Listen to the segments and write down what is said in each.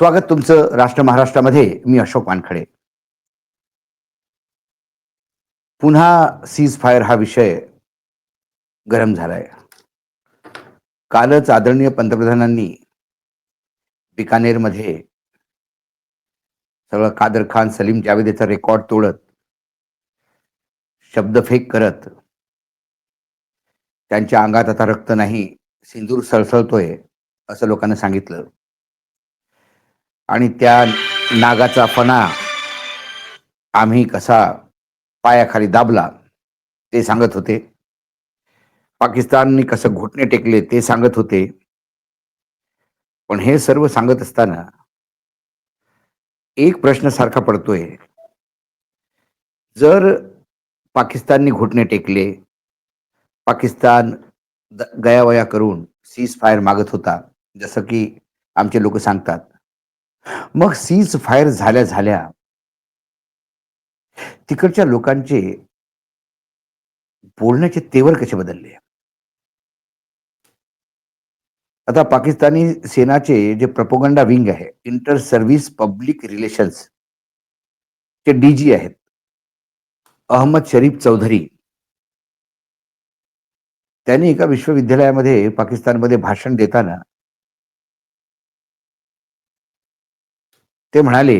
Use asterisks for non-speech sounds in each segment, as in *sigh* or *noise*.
स्वागत तुमचं राष्ट्र महाराष्ट्रामध्ये. मी अशोक वानखडे. पुन्हा सीज फायर हा विषय गरम झालाय. कालच आदरणीय पंतप्रधानांनी बिकानेरमध्ये सगळं कादर खान सलीम जावेदेचा रेकॉर्ड तोडत शब्दफेक करत त्यांच्या अंगात आता रक्त नाही सिंदूर सळसळतोय असं लोकांना सांगितलं. आणि त्या नागाचा फणा आम्ही कसा पायाखाली दाबला ते सांगत होते. पाकिस्तानने कसं घुटणे टेकले ते सांगत होते. पण हे सर्व सांगत असताना एक प्रश्न सारखा पडतोय. जर पाकिस्तानने घुटणे टेकले पाकिस्तान गयावया करून सीज फायर मागत होता जसं की आमचे लोक सांगतात. मग सीज फायर झाल्या झाल्या तिकडच्या लोकांचे बोलण्याचे तेवर कसे बदलले? आता पाकिस्तानी सेनाचे जे प्रपोगंडा विंग आहे इंटर सर्व्हिस पब्लिक रिलेशन्स चे डीजी आहेत अहमद शरीफ चौधरी. त्यांनी एका विश्वविद्यालयामध्ये पाकिस्तानमध्ये भाषण देताना ते म्हणाले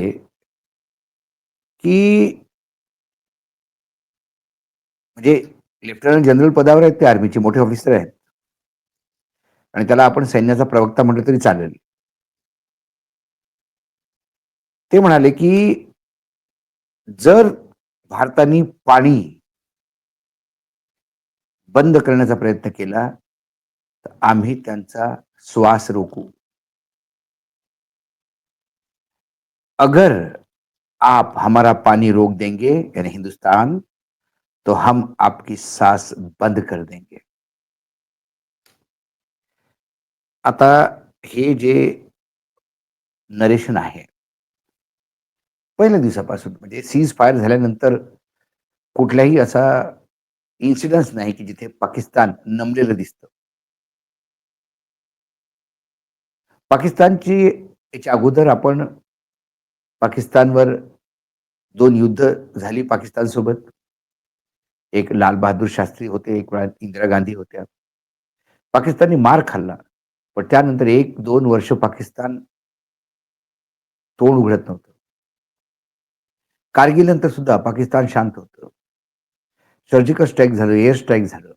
की म्हणजे लेफ्टनंट जनरल पदावर आहेत ते आर्मीचे मोठे ऑफिसर आहेत. आणि त्याला आपण सैन्याचा प्रवक्ता म्हटलं तरी चालेल. ते म्हणाले की जर भारताने पाणी बंद करण्याचा प्रयत्न केला तर आम्ही त्यांचा श्वास रोखू. अगर आप हमारा पानी रोक देंगे, यानी हिंदुस्तान तो हम आपकी सांस बंद कर देंगे। आता हे जे नरेशन आहे, पहिल्या दिवसापासून, म्हणजे सीज फायर झाल्यानंतर कुठलाही असा इन्सिडन्स नाही की जिथे पाकिस्तान नमलेलं दिसतं. पाकिस्तानची याच्या अगोदर आपण पाकिस्तानवर दोन युद्ध झाली पाकिस्तान सोबत एक लाल बहादूर शास्त्री होते एक वेळा इंदिरा गांधी होत्या. पाकिस्तानने मार खाल्ला पण त्यानंतर एक दोन वर्ष पाकिस्तान तोंड उघडत नव्हतं. कारगिल नंतर सुद्धा पाकिस्तान शांत होतं. सर्जिकल स्ट्राईक झालं एअर स्ट्राईक झालं.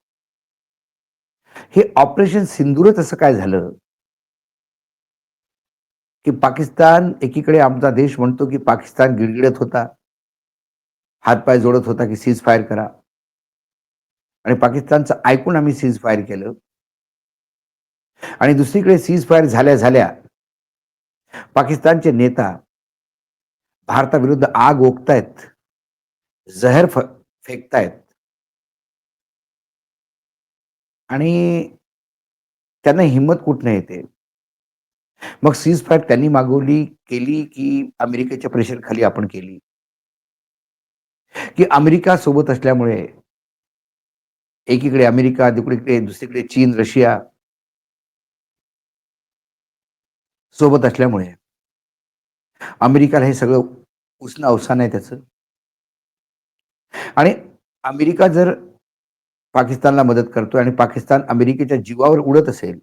हे ऑपरेशन सिंदूरच असं काय झालं? की पाकिस्तान एकीकडे आमचा देश म्हणतो की पाकिस्तान गिडगिडत होता. हातपाय जोडत होता की सीज फायर करा. आणि पाकिस्तानचं ऐकून आम्ही सीज फायर केलं. आणि दुसरीकडे सीज फायर झाल्या झाल्या पाकिस्तानचे नेता भारताविरुद्ध आग ओकतायत जहर फ- फेकतायत. आणि त्यांना हिंमत कुठनं येते? मग सीज फायर त्यांनी मागवली केली की अमेरिकेच्या प्रेशर खाली आपण केली. की अमेरिका सोबत असल्यामुळे एकीकडे अमेरिका तिकडे दुसरीकडे चीन रशिया सोबत असल्यामुळे अमेरिकाला हे सगळं उसणं अवसान आहे त्याचं. आणि अमेरिका जर पाकिस्तानला मदत करतोय आणि पाकिस्तान अमेरिकेच्या जीवावर उडत असेल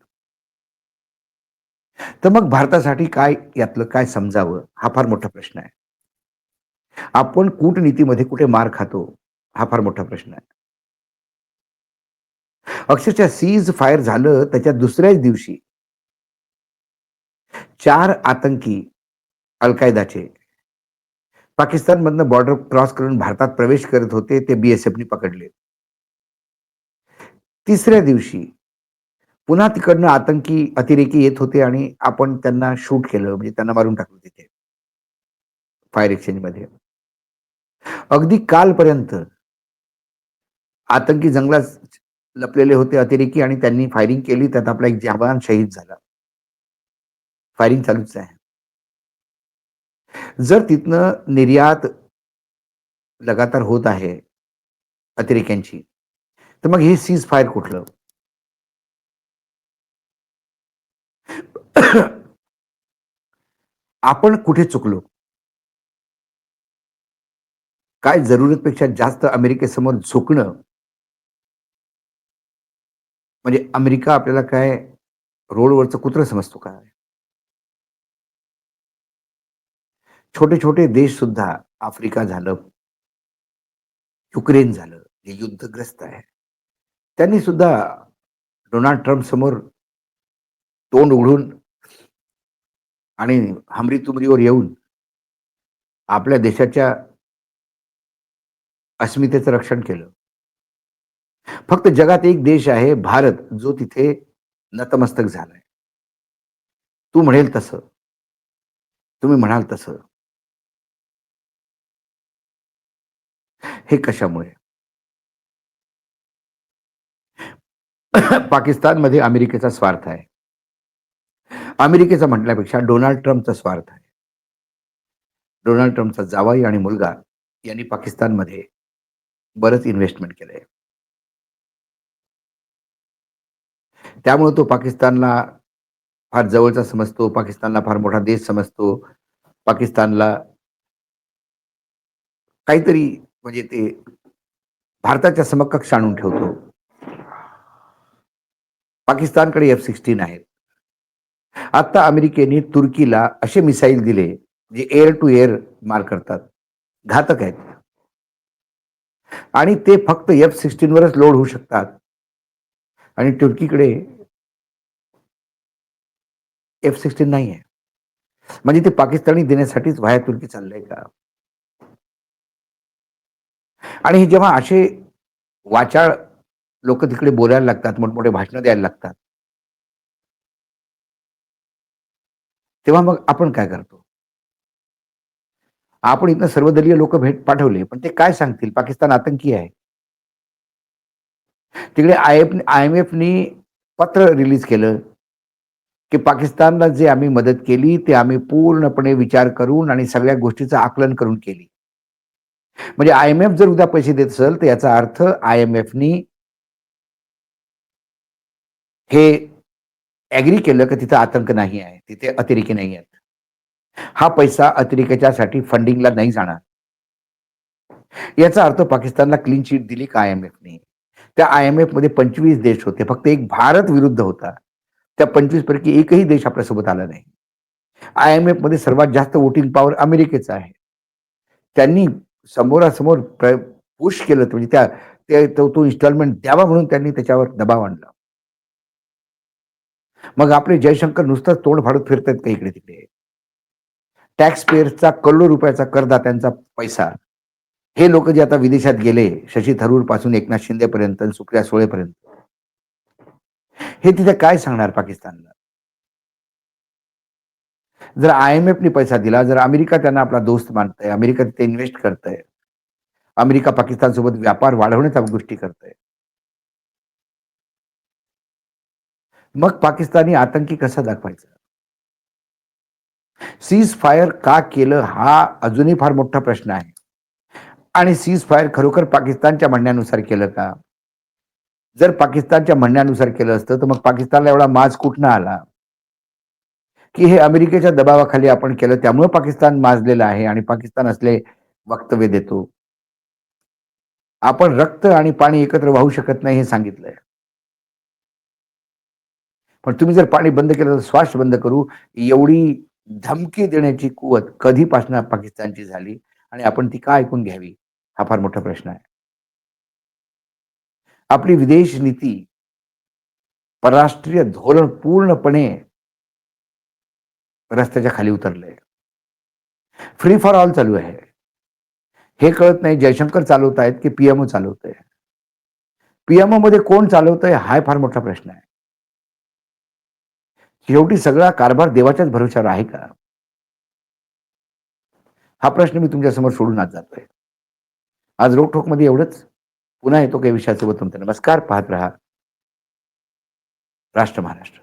तर मग भारतासाठी काय यातलं काय समजावं? हा फार मोठा प्रश्न आहे. आपण कूटनीतीमध्ये कुठे मार खातो? हा फार मोठा प्रश्न आहे. अक्षरशः सीज फायर झालं त्याच्या दुसऱ्याच दिवशी चार आतंकी अलकायदाचे पाकिस्तानमधनं बॉर्डर क्रॉस करून भारतात प्रवेश करत होते ते बीएसएफनी पकडले. तिसऱ्या दिवशी पुन्हा तिकडनं आतंकी अतिरेकी येत होते आणि आपण त्यांना शूट केलं म्हणजे त्यांना मारून टाकलं तिथे. फायर एक्सचेंजमध्ये. अगदी कालपर्यंत आतंकी जंगलात लपलेले होते अतिरेकी आणि त्यांनी फायरिंग केली त्यात आपला एक जवान शहीद झाला. फायरिंग चालूच आहे. जर तिथनं निर्यात लगातार होत आहे अतिरेक्यांची तर मग हे सीज फायर कुठलं? *coughs* आपण कुठे चुकलो? काय जरुरतपेक्षा जास्त अमेरिकेसमोर झुकणं? म्हणजे अमेरिका आपल्याला काय रोडवरचं कुत्र समजतो काय छोटे छोटे देश सुद्धा आफ्रिका झालं युक्रेन झालं जे युद्धग्रस्त आहे. त्यांनी सुद्धा डोनाल्ड ट्रम्प समोर तोंड उघडून आणि हमरी तुमरीवर येऊन आपल्या देशाच्या अस्मितेचं रक्षण केलं. फक्त जगात एक देश आहे भारत जो तिथे नतमस्तक झालाय. तू म्हणेल तसं. तुम्ही म्हणाल तसं. हे कशामुळे? पाकिस्तानमध्ये अमेरिकेचा स्वार्थ आहे. अमेरिकेचा म्हटल्यापेक्षा डोनाल्ड ट्रम्पचा स्वार्थ आहे. डोनाल्ड ट्रम्पचा जावाई आणि मुलगा यांनी पाकिस्तानमध्ये बरंच इन्व्हेस्टमेंट केलंय. त्यामुळे तो पाकिस्तानला फार जवळचा समजतो पाकिस्तानला फार मोठा देश समजतो पाकिस्तानला काहीतरी म्हणजे ते भारताच्या समकक्ष आणून ठेवतो. पाकिस्तानकडे एफ सिक्स्टीन आहेत. आता अमेरिकेने तुर्कीला असे मिसाईल दिले जे एअर टू एअर मार करतात. घातक आहेत. आणि ते फक्त एफ सिक्स्टीनवरच लोड होऊ शकतात. आणि तुर्कीकडे एफ सिक्स्टीन नाही आहे म्हणजे ते पाकिस्तानी देण्यासाठीच व्हाया तुर्की चाललंय का? आणि हे जेव्हा असे वाचाळ लोक तिकडे बोलायला लागतात मोठमोठे भाषणं द्यायला लागतात तेव्हा मग आपण काय करतो? आपण इथं सर्वदलीय लोक भेट पाठवले पण ते काय सांगतील? पाकिस्तान आतंकी आहे. तिकडे आय एफ आय एम एफनी पत्र रिलीज केलं की पाकिस्तानला जे आम्ही मदत केली ते आम्ही पूर्णपणे विचार करून आणि सगळ्या गोष्टीचं आकलन करून केली. म्हणजे आय एम एफ जर उद्या पैसे देत असेल तर याचा अर्थ आय एम एफनी हे ऍग्री केलं की तिथं आतंक नाही आहे तिथे अतिरेकी नाही आहेत. हा पैसा अतिरेक्याच्यासाठी फंडिंगला नाही जाणार. याचा अर्थ पाकिस्तानला क्लीन शीट दिली का आय एम एफने त्या आय एम एफमध्ये पंचवीस देश होते फक्त एक भारत विरुद्ध होता. त्या पंचवीस पैकी एकही देश आपल्यासोबत आला नाही. आय एम एफमध्ये सर्वात जास्त वोटिंग पॉवर अमेरिकेचा आहे. त्यांनी समोरासमोर पुश केलं म्हणजे त्या तो, तो इन्स्टॉलमेंट द्यावा म्हणून त्यांनी त्याच्यावर दबाव आणला. मग आपले जयशंकर नुसतंच तोंड फाडत फिरतात का इकडे तिकडे? टॅक्स पेअर्सचा करोडो रुपयाचा करदात्यांचा पैसा. हे लोक जे आता विदेशात गेले शशी थरूरपासून एकनाथ शिंदे पर्यंत सुप्रिया सोळेपर्यंत हे तिथे काय सांगणार पाकिस्तानला? जर आय एम एफने पैसा दिला जर अमेरिका त्यांना आपला दोस्त मानतय अमेरिका तिथे इन्व्हेस्ट करतय अमेरिका पाकिस्तान सोबत व्यापार वाढवण्याच्या गोष्टी करतय मग पाकिस्तानी आतंकी कसा दाखवायचा? सीज फायर का केलं हा अजूनही फार मोठा प्रश्न आहे. आणि सीज फायर खरोखर पाकिस्तानच्या म्हणण्यानुसार केलं का? जर पाकिस्तानच्या म्हणण्यानुसार केलं असतं तर मग पाकिस्तानला एवढा माज कुठनं आला? की हे अमेरिकेच्या दबावाखाली आपण केलं त्यामुळे पाकिस्तान माजलेलं आहे आणि पाकिस्तान असले वक्तव्य देतो. आपण रक्त आणि पाणी एकत्र वाहू शकत नाही हे सांगितलंय. पण तुम्ही जर पाणी बंद केलं तर श्वास बंद करू. एवढी धमकी देण्याची कुवत कधीपासून पाकिस्तानची झाली आणि आपण ती का ऐकून घ्यावी? हा फार मोठा प्रश्न आहे. आपली विदेश नीती परराष्ट्रीय धोरण पूर्णपणे रस्त्याच्या खाली उतरलंय. फ्री फॉर ऑल चालू आहे. हे कळत नाही. जयशंकर चालवत आहेत की पीएमओ चालवत आहे पीएमओ मध्ये कोण चालवत आहे हा फार मोठा प्रश्न आहे. शेवटी सगळा कारभार देवाच्याच भरोशावर आहे का? हा प्रश्न मी तुमच्यासमोर सोडून आज जातोय. आज रोखोकमध्ये एवढंच. पुन्हा येतो काही विषयासोबत तुमचा नमस्कार. पाहत रहा राष्ट्र महाराष्ट्र.